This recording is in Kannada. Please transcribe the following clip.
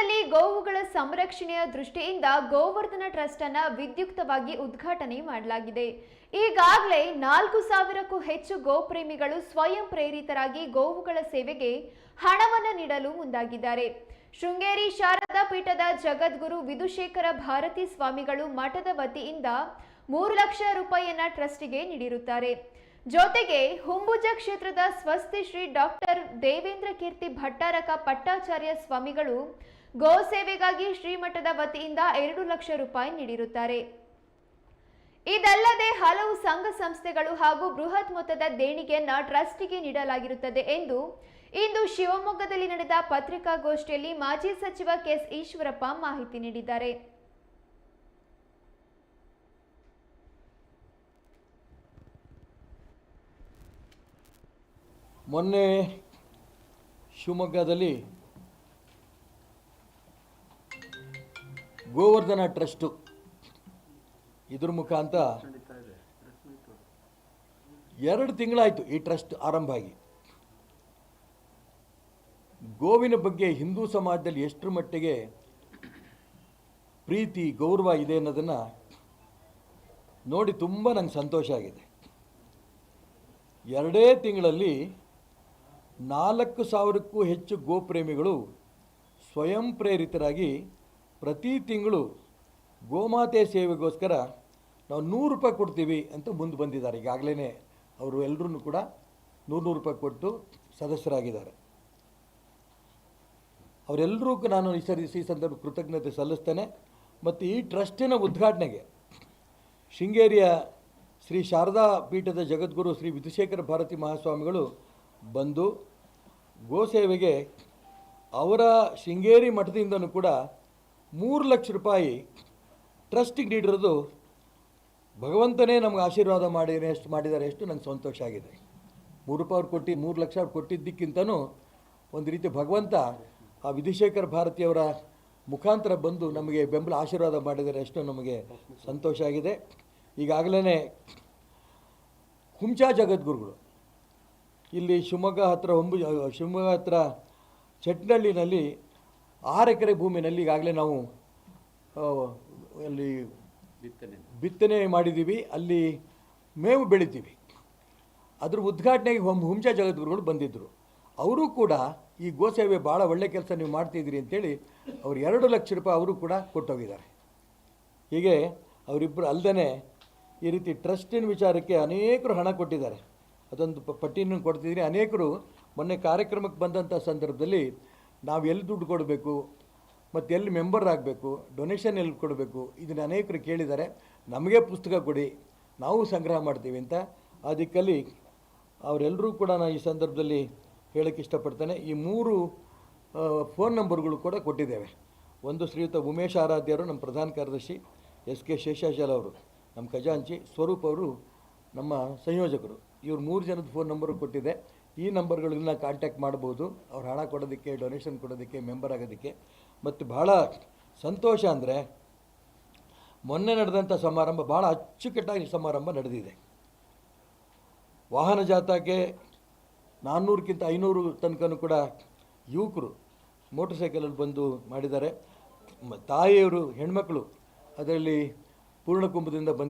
ಶಿವಮೊಗ್ಗದಲ್ಲಿ ಗೋವುಗಳ ಸಂರಕ್ಷಣೆಯ ದೃಷ್ಟಿಯಿಂದ ಗೋವರ್ಧನ ಟ್ರಸ್ಟ್ ಅನ್ನ ವಿದ್ಯುಕ್ತವಾಗಿ ಉದ್ಘಾಟನೆ ಮಾಡಲಾಗಿದೆ. ಈಗಾಗಲೇ ನಾಲ್ಕು ಸಾವಿರಕ್ಕೂ ಹೆಚ್ಚು ಗೋಪ್ರೇಮಿಗಳು ಸ್ವಯಂ ಪ್ರೇರಿತರಾಗಿ ಗೋವುಗಳ ಸೇವೆಗೆ ಹಣವನ್ನು ನೀಡಲು ಮುಂದಾಗಿದ್ದಾರೆ. ಶೃಂಗೇರಿ ಶಾರದಾ ಪೀಠದ ಜಗದ್ಗುರು ವಿಧುಶೇಖರ ಭಾರತಿ ಸ್ವಾಮಿಗಳು ಮಠದ ವತಿಯಿಂದ ಮೂರು ಲಕ್ಷ ರೂಪಾಯಿಯನ್ನ ಟ್ರಸ್ಟಿಗೆ ನೀಡಿರುತ್ತಾರೆ. ಜೊತೆಗೆ ಹುಂಬುಜ ಕ್ಷೇತ್ರದ ಸ್ವಸ್ತಿ ಶ್ರೀ ಡಾಕ್ಟರ್ ದೇವೇಂದ್ರ ಕೀರ್ತಿ ಭಟ್ಟಾರಕ ಪಟ್ಟಾಚಾರ್ಯ ಸ್ವಾಮಿಗಳು ಗೋ ಸೇವೆಗಾಗಿ ಶ್ರೀಮಠದ ವತಿಯಿಂದ ಎರಡು ಲಕ್ಷ ರೂಪಾಯಿ ನೀಡಿರುತ್ತಾರೆ. ಇದಲ್ಲದೆ ಹಲವು ಸಂಘ ಸಂಸ್ಥೆಗಳು ಹಾಗೂ ಬೃಹತ್ ಮೊತ್ತದ ದೇಣಿಗೆಯನ್ನ ಟ್ರಸ್ಟಿಗೆ ನೀಡಲಾಗಿರುತ್ತದೆ ಎಂದು ಇಂದು ಶಿವಮೊಗ್ಗದಲ್ಲಿ ನಡೆದ ಪತ್ರಿಕಾಗೋಷ್ಠಿಯಲ್ಲಿ ಮಾಜಿ ಸಚಿವ ಕೆಎಸ್ ಈಶ್ವರಪ್ಪ ಮಾಹಿತಿ ನೀಡಿದ್ದಾರೆ. ಮೊನ್ನೆ ಶಿವಮೊಗ್ಗದಲ್ಲಿ ಗೋವರ್ಧನ ಟ್ರಸ್ಟು ಇದ್ರ ಮುಖಾಂತರ ಎರಡು ತಿಂಗಳಾಯಿತು ಈ ಟ್ರಸ್ಟ್ ಆರಂಭ ಆಗಿ. ಗೋವಿನ ಬಗ್ಗೆ ಹಿಂದೂ ಸಮಾಜದಲ್ಲಿ ಎಷ್ಟರ ಮಟ್ಟಿಗೆ ಪ್ರೀತಿ, ಗೌರವ ಇದೆ ಅನ್ನೋದನ್ನು ನೋಡಿ ತುಂಬ ನಂಗೆ ಸಂತೋಷ ಆಗಿದೆ. ಎರಡೇ ತಿಂಗಳಲ್ಲಿ ನಾಲ್ಕು ಸಾವಿರಕ್ಕೂ ಹೆಚ್ಚು ಗೋಪ್ರೇಮಿಗಳು ಸ್ವಯಂ ಪ್ರೇರಿತರಾಗಿ ಪ್ರತಿ ತಿಂಗಳು ಗೋಮಾತೆ ಸೇವೆಗೋಸ್ಕರ ನಾವು ನೂರು ರೂಪಾಯಿ ಕೊಡ್ತೀವಿ ಅಂತ ಮುಂದೆ ಬಂದಿದ್ದಾರೆ. ಈಗಾಗಲೇ ಅವರು ಎಲ್ಲರೂ ಕೂಡ ನೂರು ನೂರು ರೂಪಾಯಿ ಕೊಟ್ಟು ಸದಸ್ಯರಾಗಿದ್ದಾರೆ. ಅವರೆಲ್ಲರೂ ನಾನು ಈ ಈ ಸಂದರ್ಭ ಕೃತಜ್ಞತೆ ಸಲ್ಲಿಸ್ತೇನೆ. ಮತ್ತು ಈ ಟ್ರಸ್ಟಿನ ಉದ್ಘಾಟನೆಗೆ ಶೃಂಗೇರಿಯ ಶ್ರೀ ಶಾರದಾ ಪೀಠದ ಜಗದ್ಗುರು ಶ್ರೀ ವಿಧುಶೇಖರ ಭಾರತಿ ಮಹಾಸ್ವಾಮಿಗಳು ಬಂದು ಗೋಸೇವೆಗೆ ಅವರ ಶೃಂಗೇರಿ ಮಠದಿಂದನೂ ಕೂಡ ಮೂರು ಲಕ್ಷ ರೂಪಾಯಿ ಟ್ರಸ್ಟಿಗೆ ನೀಡಿರೋದು ಭಗವಂತನೇ ನಮ್ಗೆ ಆಶೀರ್ವಾದ ಮಾಡಿ ಎಷ್ಟು ಮಾಡಿದ್ದಾರೆ ಎಷ್ಟು ನಂಗೆ ಸಂತೋಷ ಆಗಿದೆ. ಮೂರು ರೂಪಾಯಿ ಅವ್ರು ಕೊಟ್ಟು ಮೂರು ಲಕ್ಷ ಅವ್ರು ಕೊಟ್ಟಿದ್ದಕ್ಕಿಂತನೂ ಒಂದು ರೀತಿ ಭಗವಂತ ಆ ವಿಧುಶೇಖರ ಭಾರತಿಯವರ ಮುಖಾಂತರ ಬಂದು ನಮಗೆ ಬೆಂಬಲ ಆಶೀರ್ವಾದ ಮಾಡಿದರೆ ಎಷ್ಟು ನಮಗೆ ಸಂತೋಷ ಆಗಿದೆ. ಈಗಾಗಲೇ ಹುಂಚಾ ಜಗದ್ಗುರುಗಳು ಇಲ್ಲಿ ಶಿವಮೊಗ್ಗ ಹತ್ತಿರ ಹೊಂಬು ಶಿವಮೊಗ್ಗ ಹತ್ತಿರ ಚಟ್ನಳ್ಳಿನಲ್ಲಿ ಆರು ಎಕರೆ ಭೂಮಿನಲ್ಲಿ ಈಗಾಗಲೇ ನಾವು ಅಲ್ಲಿ ಬಿತ್ತನೆ. ಬಿತ್ತನೆ ಮಾಡಿದ್ದೀವಿ. ಅಲ್ಲಿ ಮೇವು ಬೆಳಿತೀವಿ. ಅದ್ರ ಉದ್ಘಾಟನೆಗೆ ಹೊಂ ಹುಂಚ ಜಗದ್ಗುರುಗಳು ಬಂದಿದ್ದರು ಅವರು ಕೂಡ ಈ ಗೋಸೇವೆ ಭಾಳ ಒಳ್ಳೆ ಕೆಲಸ ನೀವು ಮಾಡ್ತಿದ್ದೀರಿ ಅಂತೇಳಿ ಅವ್ರು ಎರಡು ಲಕ್ಷ ರೂಪಾಯಿ ಅವರು ಕೂಡ ಕೊಟ್ಟೋಗಿದ್ದಾರೆ. ಹೀಗೆ ಅವರಿಬ್ಬರು ಅಲ್ಲದೆ ಈ ರೀತಿ ಟ್ರಸ್ಟಿನ ವಿಚಾರಕ್ಕೆ ಅನೇಕರು ಹಣ ಕೊಟ್ಟಿದ್ದಾರೆ. ಅದೊಂದು ಪಟ್ಟಿಯನ್ನು ಕೊಡ್ತಿದ್ದೀನಿ ಅನೇಕರು ಮೊನ್ನೆ ಕಾರ್ಯಕ್ರಮಕ್ಕೆ ಬಂದಂಥ ಸಂದರ್ಭದಲ್ಲಿ ನಾವು ಎಲ್ಲಿ ದುಡ್ಡು ಕೊಡಬೇಕು, ಮತ್ತು ಎಲ್ಲಿ ಮೆಂಬರ್ ಆಗಬೇಕು, ಡೊನೇಷನ್ ಎಲ್ಲಿ ಕೊಡಬೇಕು ಇದನ್ನು ಅನೇಕರು ಕೇಳಿದ್ದಾರೆ. ನಮಗೆ ಪುಸ್ತಕ ಕೊಡಿ, ನಾವು ಸಂಗ್ರಹ ಮಾಡ್ತೀವಿ ಅಂತ. ಆ ದಿಕ್ಕಲ್ಲಿ ಅವರೆಲ್ಲರೂ ಕೂಡ ನಾನು ಈ ಸಂದರ್ಭದಲ್ಲಿ ಹೇಳೋಕ್ಕೆ ಇಷ್ಟಪಡ್ತೇನೆ. ಈ ಮೂರು ಫೋನ್ ನಂಬರ್ಗಳು ಕೂಡ ಕೊಟ್ಟಿದ್ದೇವೆ. ಒಂದು ಶ್ರೀಯುತ ಉಮೇಶ್ ಆರಾಧ್ಯರು ನಮ್ಮ ಪ್ರಧಾನ ಕಾರ್ಯದರ್ಶಿ, ಎಸ್ ಕೆ ಶೇಷಾಚಲ ಅವರು, ನಮ್ಮ ಖಜಾಂಚಿ ಸ್ವರೂಪ್ ಅವರು, ನಮ್ಮ ಸಂಯೋಜಕರು. ಇವ್ರು ಮೂರು ಜನದ ಫೋನ್ ನಂಬರು ಕೊಟ್ಟಿದೆ. ಈ ನಂಬರ್ಗಳನ್ನ ಕಾಂಟ್ಯಾಕ್ಟ್ ಮಾಡ್ಬೋದು. ಅವ್ರು ಹಣ ಕೊಡೋದಕ್ಕೆ ಡೊನೇಷನ್ ಕೊಡೋದಕ್ಕೆ ಮೆಂಬರ್ ಆಗೋದಕ್ಕೆ. ಮತ್ತು ಭಾಳ ಸಂತೋಷ ಅಂದರೆ ಮೊನ್ನೆ ನಡೆದಂಥ ಸಮಾರಂಭ ಭಾಳ ಅಚ್ಚುಕಟ್ಟಾಗಿ ಸಮಾರಂಭ ನಡೆದಿದೆ. ವಾಹನ ಜಾಥಾಕ್ಕೆ ನಾನ್ನೂರಕ್ಕಿಂತ ಐನೂರು ತನಕನೂ ಕೂಡ ಯುವಕರು ಮೋಟರ್ ಸೈಕಲಲ್ಲಿ ಬಂದು ಮಾಡಿದ್ದಾರೆ. ತಾಯಿಯವರು, ಹೆಣ್ಮಕ್ಳು ಅದರಲ್ಲಿ ಪೂರ್ಣಕುಂಭದಿಂದ ಬಂದು